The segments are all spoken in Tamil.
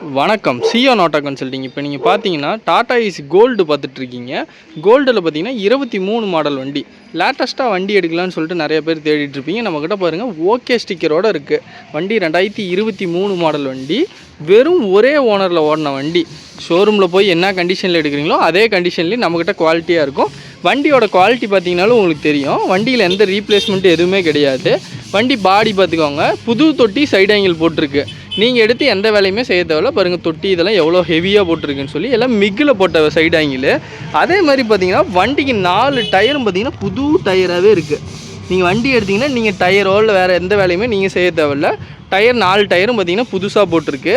வணக்கம். சியோ நோட்டா கன்சல்டிங் இப்போ நீங்கள் பார்த்தீங்கன்னா டாடா ஏசி கோல்டு பார்த்துட்டு இருக்கீங்க கோல்டில் பார்த்தீங்கன்னா இருபத்தி மூணு மாடல் வண்டி. லேட்டஸ்ட்டாக வண்டி எடுக்கலாம்னு சொல்லிட்டு நிறைய பேர் தேடிட்டு இருப்பீங்க நம்மக்கிட்ட பாருங்கள் ஓகே ஸ்டிக்கரோட இருக்குது வண்டி ரெண்டாயிரத்தி இருபத்தி மூணு மாடல் வண்டி. வெறும் ஒரே ஓனரில் ஓடின வண்டி. ஷோரூமில் போய் என்ன கண்டிஷனில் எடுக்கிறீங்களோ அதே கண்டிஷன்லேயும் நம்மக்கிட்ட குவாலிட்டியாக இருக்கும். வண்டியோட குவாலிட்டி பார்த்தீங்கனாலும் உங்களுக்கு தெரியும். வண்டியில் எந்த ரீப்ளேஸ்மெண்ட் எதுவுமே கிடையாது. வண்டி பாடி பார்த்துக்கோங்க புது தொட்டி சைடு ஆங்கிள் போட்டிருக்கு. நீங்கள் எடுத்து எந்த வேலையுமே செய்ய தேவையில்ல. பாருங்கள் தொட்டி இதெல்லாம் எவ்வளோ ஹெவியாக போட்டிருக்குன்னு சொல்லி எல்லாம் மிக்கில் போட்ட சைடு ஆங்கிள் அதே மாதிரி பார்த்தீங்கன்னா வண்டிக்கு நாலு டயரும் பார்த்தீங்கன்னா புது டயராகவே இருக்குது நீங்கள் வண்டி எடுத்தீங்கன்னா நீங்கள் டயரோ இல்லை வேறு எந்த வேலையுமே நீங்கள் செய்ய தேவையில்ல. டயர் நாலு டயரும் பார்த்தீங்கன்னா புதுசாக போட்டிருக்கு.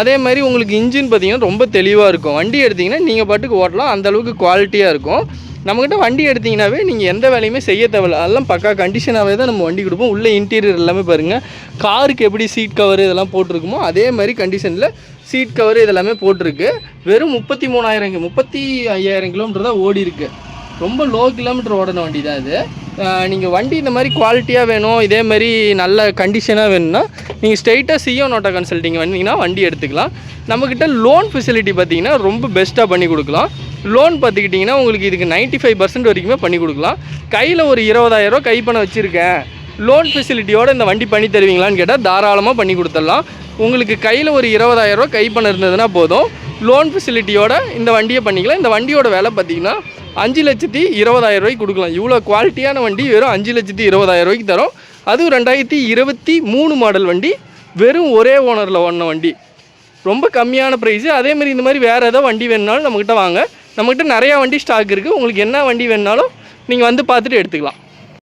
அதே மாதிரி உங்களுக்கு இன்ஜின் பார்த்தீங்கன்னா ரொம்ப தெளிவாக இருக்கும். வண்டி எடுத்திங்கன்னா நீங்கள் பாட்டுக்கு ஓட்டலாம். அந்த அளவுக்கு குவாலிட்டியாக இருக்கும். நம்மக்கிட்ட வண்டி எடுத்தீங்கன்னாவே நீங்கள் எந்த வேலையுமே செய்ய தேவையில்ல. அதெல்லாம் பக்கா கண்டிஷனாகவே தான் நம்ம வண்டி கொடுப்போம். உள்ளே இன்டீரியர் எல்லாமே பாருங்கள் காருக்கு எப்படி சீட் கவர் இதெல்லாம் போட்டிருக்குமோ அதே மாதிரி கண்டிஷனில் சீட் கவர் இதெல்லாமே போட்டிருக்கு. வெறும் முப்பத்தி மூணாயிரம் முப்பத்தி ஐயாயிரம் கிலோமீட்டர் தான் ஓடி இருக்குது ரொம்ப லோ கிலோமீட்டர் ஓடின வண்டி தான் இது. நீங்கள் வண்டி இந்த மாதிரி குவாலிட்டியாக வேணும் இதே மாதிரி நல்ல கண்டிஷனாக வேணும்னா நீங்கள் ஸ்ட்ரைட்டாக சிஓ நோட்டா கன்சல்ட்டிங் வந்தீங்கன்னா வண்டி எடுத்துக்கலாம். நம்மக்கிட்ட லோன் ஃபெசிலிட்டி பார்த்தீங்கன்னா ரொம்ப பெஸ்ட்டாக பண்ணி கொடுக்கலாம். லோன் பார்த்துக்கிட்டிங்கன்னா உங்களுக்கு இதுக்கு 95% ஃபைவ் பர்சன்ட் வரைக்குமே பண்ணி கொடுக்கலாம். கையில் ஒரு இருபதாயிரரூவா கைப்பணம் வச்சுருக்கேன். லோன் ஃபெசிலிட்டியோடு இந்த வண்டி பண்ணி தருவீங்களான்னு கேட்டால் தாராளமாக பண்ணி கொடுத்துடலாம். உங்களுக்கு கையில் ஒரு இருபதாயிரரூவா கைப்பணம் இருந்ததுன்னா போதும். லோன் ஃபெசிலிட்டியோட இந்த வண்டியை பண்ணிக்கலாம். இந்த வண்டியோட விலை பார்த்தீங்கன்னா அஞ்சு லட்சத்தி இருபதாயிரம் ரூபாய்க்கு கொடுக்கலாம். இவ்வளோ குவாலிட்டியான வண்டி வெறும் அஞ்சு லட்சத்தி இருபதாயிரம் ரூபாய்க்கு தரும். அதுவும் ரெண்டாயிரத்தி இருபத்தி மூணு மாடல் வண்டி. வெறும் ஒரே ஓனரில் ஓடின வண்டி. ரொம்ப கம்மியான ப்ரைஸு அதேமாதிரி இந்த மாதிரி வேறு ஏதோ வண்டி வேணுனாலும் நம்மக்கிட்ட வாங்க. நம்மக்கிட்ட நிறையா வண்டி ஸ்டாக் இருக்குது உங்களுக்கு என்ன வண்டி வேணுனாலும் நீங்கள் வந்து பார்த்துட்டு எடுத்துக்கலாம்.